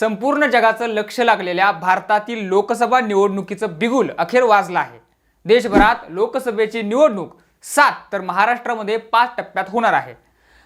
संपूर्ण जगाचं लक्ष लागलेल्या भारतातील लोकसभा निवडणुकीचं बिगुल अखेर वाजलं आहे. देशभरात लोकसभेची निवडणूक सात तर महाराष्ट्रामध्ये पाच टप्प्यात होणार आहे.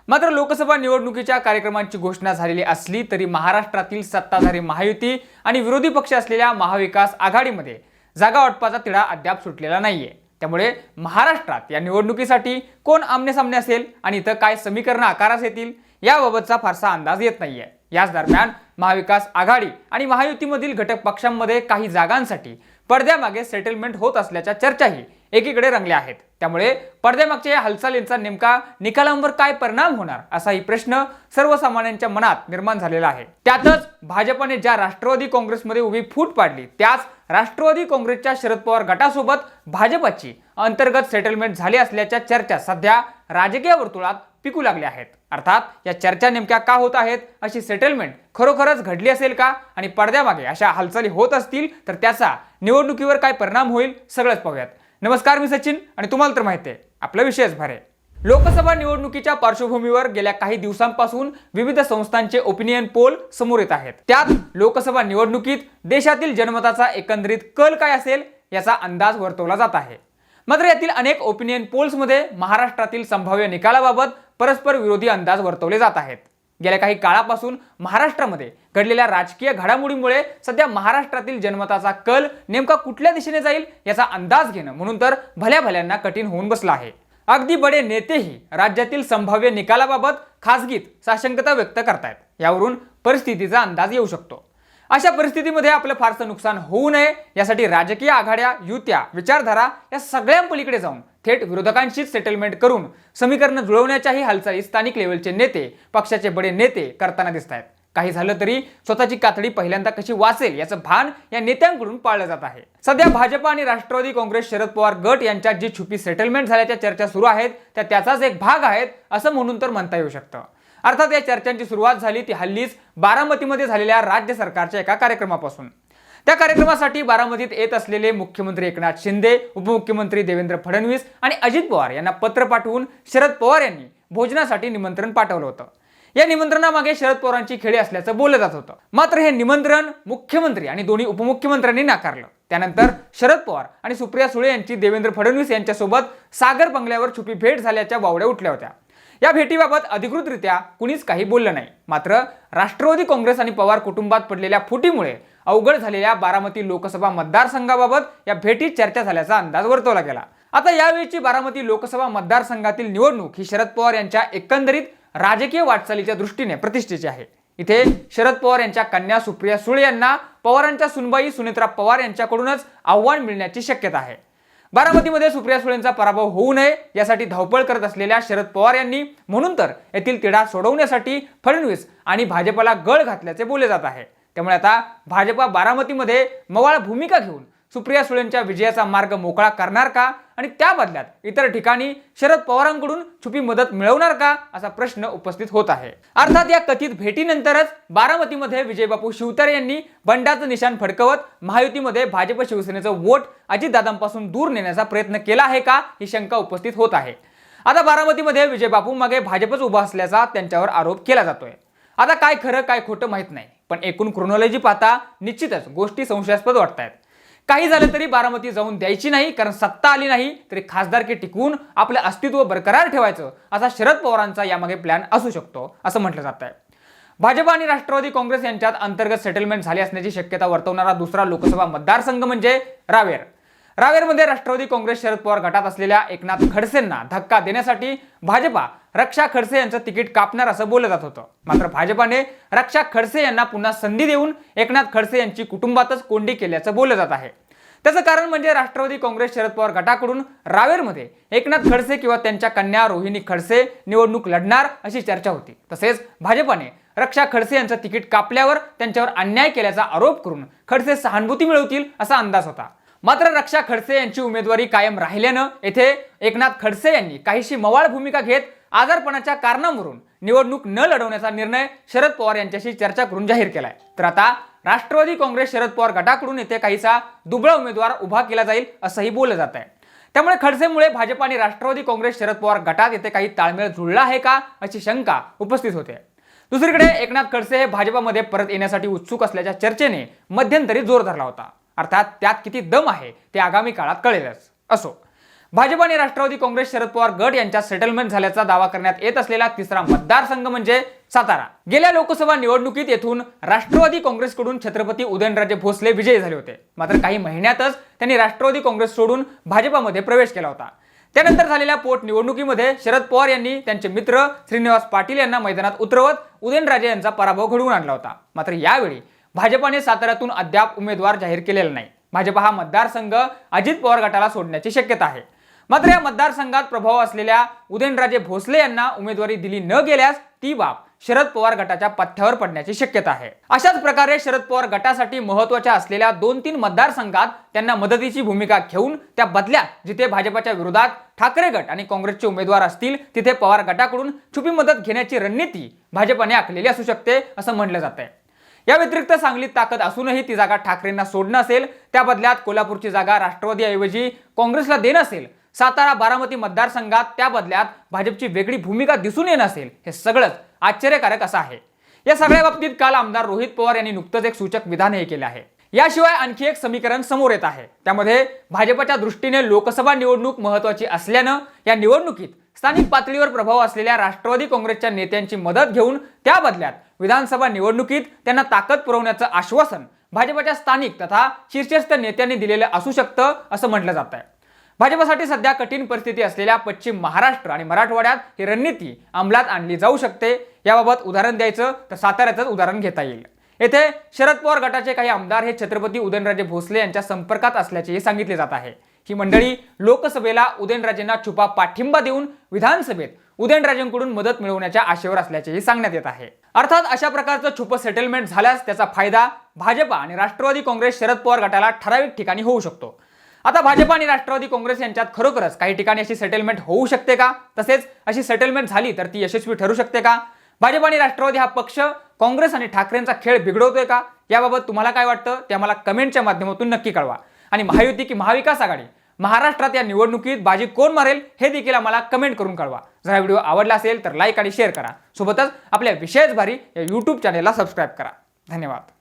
मात्र लोकसभा निवडणुकीच्या कार्यक्रमांची घोषणा झालेली असली तरी महाराष्ट्रातील सत्ताधारी महायुती आणि विरोधी पक्ष असलेल्या महाविकास आघाडीमध्ये जागा वाटपाचा तिढा अद्याप सुटलेला नाहीये. त्यामुळे महाराष्ट्रात या निवडणुकीसाठी कोण आमनेसामने असेल आणि इथं काय समीकरणं आकारास येतील? याबाबतचा फारसा अंदाज येत नाहीये. याच दरम्यान महाविकास आघाडी आणि महायुतीमधील घटक पक्षांमध्ये काही जागांसाठी पडद्यामागे सेटलमेंट होत असल्याच्या चर्चाही एकीकडे रंगल्या आहेत. त्यामुळे पडद्यामागच्या या हालचालींचा नेमका निकालांवर काय परिणाम होणार असाही प्रश्न सर्वसामान्यांच्या मनात निर्माण झालेला आहे. त्यातच भाजपने ज्या राष्ट्रवादी काँग्रेसमध्ये उभी फूट पाडली त्याच राष्ट्रवादी काँग्रेसच्या शरद पवार गटासोबत भाजपची अंतर्गत सेटलमेंट झाली असल्याच्या चर्चा सध्या राजकीय वर्तुळात पिकू लागल्या आहेत. अर्थात या चर्चा नेमक्या का होत आहेत अशी सेटलमेंट खरोखरच घडली असेल का? आणि पडद्यामागे अशा हालचाली होत असतील तर त्याचा निवडणुकीवर काय परिणाम होईल सगळंच पाहूयात. नमस्कार मी सचिन आणि तुम्हाला तर माहिती आहे आपला विषयच भरे लोकसभा निवडणुकीच्या पार्श्वभूमीवर गेल्या काही दिवसांपासून विविध संस्थांचे ओपिनियन पोल समोर येत आहेत. त्यात लोकसभा निवडणुकीत देशातील जनमताचा एकंदरीत कल काय असेल याचा अंदाज वर्तवला जात आहे. मात्र यातील अनेक ओपिनियन पोल्समध्ये महाराष्ट्रातील संभाव्य निकालाबाबत परस्पर विरोधी अंदाज वर्तवले जात आहेत. गेल्या काही काळापासून महाराष्ट्रामध्ये घडलेल्या राजकीय घडामोडीमुळे सध्या महाराष्ट्रातील जनमताचा कल नेमका कुठल्या दिशेने जाईल याचा अंदाज घेणं म्हणून तर भल्या भल्यांना कठीण होऊन बसलं आहे. अगदी बडे नेतेही राज्यातील संभाव्य निकालाबाबत खासगीत साशंकता व्यक्त करतायत. यावरून परिस्थितीचा अंदाज येऊ शकतो. अशा परिस्थितीमध्ये आपलं फारसं नुकसान होऊ नये. यासाठी राजकीय आघाड्या युत्या विचारधारा या सगळ्यांपलीकडे जाऊन थेट विरोधकांशीच सेटलमेंट करून समीकरणं जुळवण्याच्याही हालचाली स्थानिक लेवलचे नेते पक्षाचे बडे नेते करताना दिसत आहेत काही झालं तरी स्वतःची कातडी पहिल्यांदा कशी वाचेल याचं भान या नेत्यांकडून पाळलं जात आहे. सध्या भाजप आणि राष्ट्रवादी काँग्रेस शरद पवार गट यांच्यात जी छुपी सेटलमेंट झाल्याच्या चर्चा सुरू आहेत त्या त्याचाच एक भाग आहेत असं म्हणून तर म्हणता येऊ शकतं. अर्थात या चर्चांची सुरुवात झाली ती हल्लीच बारामतीमध्ये झालेल्या राज्य सरकारच्या एका कार्यक्रमापासून. त्या कार्यक्रमासाठी बारामतीत येत असलेले मुख्यमंत्री एकनाथ शिंदे उपमुख्यमंत्री देवेंद्र फडणवीस आणि अजित पवार यांना पत्र पाठवून शरद पवार यांनी भोजनासाठी निमंत्रण पाठवलं होतं. या निमंत्रणामागे शरद पवारांची खेळी असल्याचं बोललं जात होतं. मात्र हे निमंत्रण मुख्यमंत्री आणि दोन्ही उपमुख्यमंत्र्यांनी नाकारलं. त्यानंतर शरद पवार आणि सुप्रिया सुळे यांची देवेंद्र फडणवीस यांच्यासोबत सागर बंगल्यावर छुपी भेट झाल्याच्या वावड्या उठल्या होत्या. या भेटीबाबत अधिकृतरित्या कुणीच काही बोललं नाही. मात्र राष्ट्रवादी काँग्रेस आणि पवार कुटुंबात पडलेल्या फुटीमुळे अवघड झालेल्या बारामती लोकसभा मतदारसंघाबाबत या भेटीत चर्चा झाल्याचा अंदाज वर्तवला गेला. आता यावेळीची बारामती लोकसभा मतदारसंघातील निवडणूक ही शरद पवार यांच्या एकंदरीत राजकीय वाटचालीच्या दृष्टीने प्रतिष्ठेची आहे. इथे शरद पवार यांच्या कन्या सुप्रिया सुळे यांना पवारांच्या सुनबाई सुनेत्रा पवार यांच्याकडूनच आव्हान मिळण्याची शक्यता आहे. बारामतीमध्ये सुप्रिया सुळेंचा पराभव होऊ नये यासाठी धावपळ करत असलेल्या शरद पवार यांनी म्हणून तर येथील तिढा सोडवण्यासाठी फडणवीस आणि भाजपला गळ घातल्याचे बोलले जात आहे. त्यामुळे आता भाजपा बारामतीमध्ये मवाळ भूमिका घेऊन सुप्रिया सुळेंच्या विजयाचा मार्ग मोकळा करणार का? आणि त्या बदल्यात इतर ठिकाणी शरद पवारांकडून छुपी मदत मिळवणार का असा प्रश्न उपस्थित होत आहे. अर्थात या कथित भेटीनंतरच बारामतीमध्ये विजयबापू शिवतारे यांनी बंडाचं निशाण फडकवत महायुतीमध्ये भाजप शिवसेनेचं वोट अजितदादांपासून दूर नेण्याचा प्रयत्न केला आहे का ही शंका उपस्थित होत आहे. आता बारामतीमध्ये विजयबापू मागे भाजपच उभा असल्याचा त्यांच्यावर आरोप केला जातोय. आता काय खरं काय खोटं माहीत नाही. पण एकूण क्रोनॉलॉजी पाहता निश्चितच गोष्टी संशयास्पद वाटत आहेत काही झालं तरी बारामती जाऊन द्यायची नाही कारण सत्ता आली नाही तरी खासदारकी टिकवून आपलं अस्तित्व बरकरार ठेवायचं असा शरद पवारांचा यामागे प्लॅन असू शकतो असं म्हटलं जात आहे भाजप आणि राष्ट्रवादी काँग्रेस यांच्यात अंतर्गत सेटलमेंट झाली असण्याची शक्यता वर्तवणारा दुसरा लोकसभा मतदारसंघ म्हणजे रावेर. रावेरमध्ये राष्ट्रवादी काँग्रेस शरद पवार गटात असलेल्या एकनाथ खडसेंना धक्का देण्यासाठी भाजपा रक्षा खडसे यांचं तिकीट कापणार असं बोललं जात होतं. मात्र भाजपाने रक्षा खडसे यांना पुन्हा संधी देऊन एकनाथ खडसे यांची कुटुंबातच कोंडी केल्याचं बोललं जात आहे. त्याचं कारण म्हणजे राष्ट्रवादी काँग्रेस शरद पवार गटाकडून रावेरमध्ये एकनाथ खडसे किंवा त्यांच्या कन्या रोहिणी खडसे निवडणूक लढणार अशी चर्चा होती. तसेच भाजपाने रक्षा खडसे यांचं तिकीट कापल्यावर त्यांच्यावर अन्याय केल्याचा आरोप करून खडसे सहानुभूती मिळवतील असा अंदाज होता. मात्र रक्षा खडसे यांची उमेदवारी कायम राहिल्यानं येथे एकनाथ खडसे यांनी काहीशी मवाळ भूमिका घेत आजारपणाच्या कारणावरून निवडणूक न लढवण्याचा निर्णय शरद पवार यांच्याशी चर्चा करून जाहीर केलाय. तर आता राष्ट्रवादी काँग्रेस शरद पवार गटाकडून येथे काहीसा दुबळा उमेदवार उभा केला जाईल असंही बोललं जात आहे. त्यामुळे खडसेमुळे भाजप आणि राष्ट्रवादी काँग्रेस शरद पवार गटात येथे काही ताळमेळ जुळला आहे का अशी शंका उपस्थित होते. दुसरीकडे एकनाथ खडसे हे भाजपामध्ये परत येण्यासाठी उत्सुक असल्याच्या चर्चेने मध्यंतरी जोर धरला होता. अर्थात त्यात किती दम आहे ते आगामी काळात कळेलच. असो. भाजप आणि राष्ट्रवादी काँग्रेस शरद पवार गट यांच्या सेटलमेंट झाल्याचा दावा करण्यात येत असलेला तिसरा मतदारसंघ म्हणजे सातारा. गेल्या लोकसभा निवडणुकीत येथून राष्ट्रवादी काँग्रेसकडून छत्रपती उदयनराजे भोसले विजयी झाले होते. मात्र काही महिन्यातच त्यांनी राष्ट्रवादी काँग्रेस सोडून भाजपामध्ये प्रवेश केला होता. त्यानंतर झालेल्या पोटनिवडणुकीमध्ये शरद पवार यांनी त्यांचे मित्र श्रीनिवास पाटील यांना मैदानात उतरवत उदयनराजे यांचा पराभव घडवून आणला होता. मात्र यावेळी भाजपाने साताऱ्यातून अद्याप उमेदवार जाहीर केलेला नाही. भाजप हा मतदारसंघ अजित पवार गटाला सोडण्याची शक्यता आहे. मात्र या मतदारसंघात प्रभाव असलेल्या उदयनराजे भोसले यांना उमेदवारी दिली न गेल्यास ती बाब शरद पवार गटाच्या पथ्यावर पडण्याची शक्यता आहे. अशाच प्रकारे शरद पवार गटासाठी महत्त्वाच्या असलेल्या दोन तीन मतदारसंघात त्यांना मदतीची भूमिका घेऊन त्या बदल्यात जिथे भाजपच्या विरोधात ठाकरे गट आणि काँग्रेसचे उमेदवार असतील तिथे पवार गटाकडून छुपी मदत घेण्याची रणनीती भाजपने आखलेली असू शकते असं म्हटलं जात आहे या व्यतिरिक्त सांगलीत ताकद असूनही ती जागा ठाकरेंना सोडणं असेल त्या बदल्यात कोल्हापूरची जागा राष्ट्रवादीऐवजी काँग्रेसला देणं असेल सातारा बारामती मतदारसंघात त्या बदल्यात भाजपची वेगळी भूमिका दिसून येणं असेल हे सगळंच आश्चर्यकारक असं आहे. या सगळ्या बाबतीत काल आमदार रोहित पवार यांनी नुकतंच एक सूचक विधानही केले आहे. याशिवाय आणखी एक समीकरण समोर येत आहे. त्यामध्ये भाजपच्या दृष्टीने लोकसभा निवडणूक महत्वाची असल्यानं या निवडणुकीत स्थानिक पातळीवर प्रभाव असलेल्या राष्ट्रवादी काँग्रेसच्या नेत्यांची मदत घेऊन त्या बदल्यात विधानसभा निवडणुकीत त्यांना ताकद पुरवण्याचं आश्वासन भाजपच्या स्थानिक तथा शीर्षस्थ नेत्यांनी दिलेलं असू शकतं असं म्हटलं जात आहे भाजपसाठी सध्या कठीण परिस्थिती असलेल्या पश्चिम महाराष्ट्र आणि मराठवाड्यात ही रणनीती अंमलात आणली जाऊ शकते. याबाबत उदाहरण द्यायचं तर साताऱ्याचंच उदाहरण घेता येईल. येथे शरद पवार गटाचे काही आमदार हे छत्रपती उदयनराजे भोसले यांच्या संपर्कात असल्याचेही सांगितले जात आहे. ही मंडळी लोकसभेला उदयनराजेंना छुपा पाठिंबा देऊन विधानसभेत उदयनराजेंकडून मदत मिळवण्याच्या आशेवर असल्याचेही सांगण्यात येत आहे. अर्थात अशा प्रकारचं छुपं सेटलमेंट झाल्यास त्याचा फायदा भाजपा आणि राष्ट्रवादी काँग्रेस शरद पवार गटाला ठराविक ठिकाणी होऊ शकतो. आता भाजप आणि राष्ट्रवादी काँग्रेस यांच्यात खरोखरच काही ठिकाणी अशी सेटलमेंट होऊ शकते का? तसेच अशी सेटलमेंट झाली तर ती यशस्वी ठरू शकते का? भाजप आणि राष्ट्रवादी हा पक्ष काँग्रेस आणि ठाकरेंचा खेळ बिघडवतोय का? याबाबत तुम्हाला काय वाटतं? ते आम्हाला कमेंटच्या माध्यमातून नक्की कळवा. आणि महायुती की महाविकास आघाडी? महाराष्ट्रात या निवडणुकीत बाजी कोण मारेल? हे देखील आम्हाला कमेंट करून कळवा. जर हा व्हिडिओ आवडला असेल तर लाईक आणि शेअर करा. सोबतच आपल्या विशेष भारी या यूट्यूब चॅनेलला सबस्क्राईब करा. धन्यवाद.